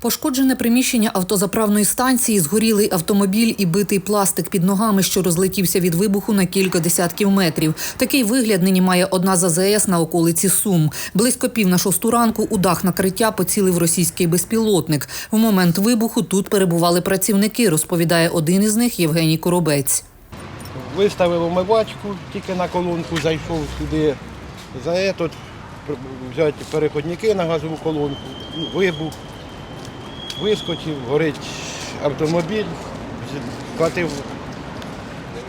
Пошкоджене приміщення автозаправної станції, згорілий автомобіль і битий пластик під ногами, що розлетівся від вибуху на кілька десятків метрів. Такий вигляд нині має одна з АЗС на околиці Сум. Близько пів на шосту ранку у дах накриття поцілив російський безпілотник. В момент вибуху тут перебували працівники, розповідає один із них Євгеній Коробець. Виставив умивачку, тільки на колонку зайшов сюди. За этот взяти переходники на газову колонку, вибух, вискочив, горить автомобіль, схватив,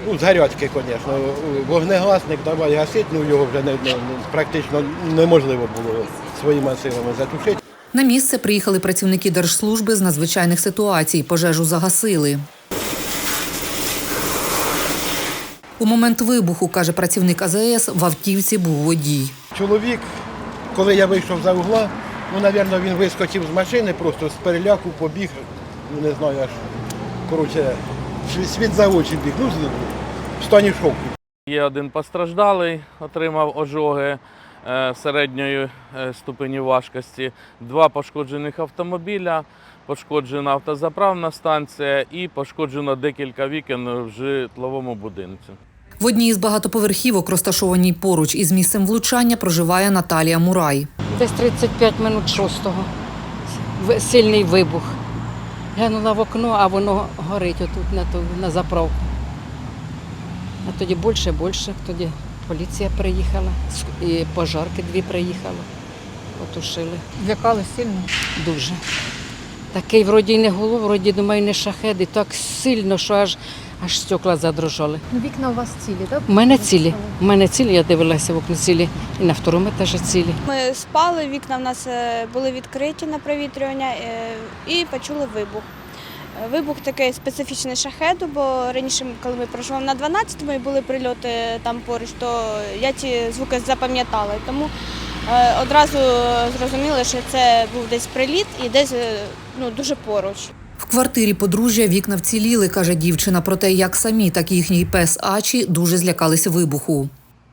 ну, з гарячки, звісно, вогнегасник, давай гасити, ну його вже не- не- практично неможливо було своїми силами затушити. На місце приїхали працівники держслужби з надзвичайних ситуацій. Пожежу загасили. У момент вибуху, каже працівник АЗС, в автівці був водій. Чоловік, коли я вийшов за угла, ну, мабуть, він вискочив з машини, просто з переляку побіг, ну, не знаю, аж, коротше, світ- за очі біг, ну, в стані шоку. Є один постраждалий, отримав ожоги е, середньої е, ступені важкості, два пошкоджених автомобіля, пошкоджена автозаправна станція і пошкоджено декілька вікон в житловому будинку. В одній із багатоповерхівок, розташованій поруч із місцем влучання, проживає Наталія Мурай. Десь 35 минут шостого. Сильний вибух. Глянула в окно, а воно горить отут на, ту, на заправку. А тоді більше, більше. Тоді поліція приїхала, і пожарки дві приїхали, потушили. Злякали сильно. Дуже. Такий вроді й не гуло, вроді думаю, не шахет, і так сильно, що аж, аж стекла задрожали. Ну, вікна у вас цілі, так? У мене цілі. У мене цілі, я дивилася в окна цілі. І на второму етажі цілі. Ми спали, вікна в нас е, були відкриті на провітрювання е, і почули вибух. Е, Вибух такий специфічний шахеду, бо раніше, коли ми проживали на 12-му і були прильоти там поруч, то я ці звуки запам'ятала. Тому одразу зрозуміли, що це був десь приліт і десь ну, дуже поруч. Квартирі подружжя вікна вціліли, каже дівчина. Проте як самі, так і їхній пес Ачі дуже злякалися вибуху.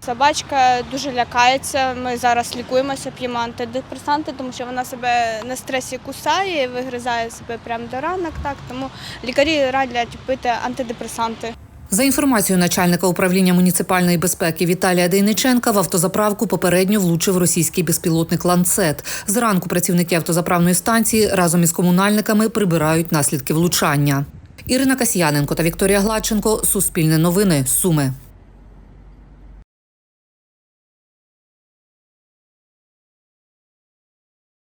Собачка дуже лякається. Ми зараз лікуємося, п'ємо антидепресанти, тому що вона себе на стресі кусає, вигризає себе прямо до ранок. Так тому лікарі радять пити антидепресанти. За інформацією начальника управління муніципальної безпеки Віталія Дейниченка, в автозаправку попередньо влучив російський безпілотник «Ланцет». Зранку працівники автозаправної станції разом із комунальниками прибирають наслідки влучання. Ірина Касьяненко та Вікторія Гладченко. Суспільне новини. Суми.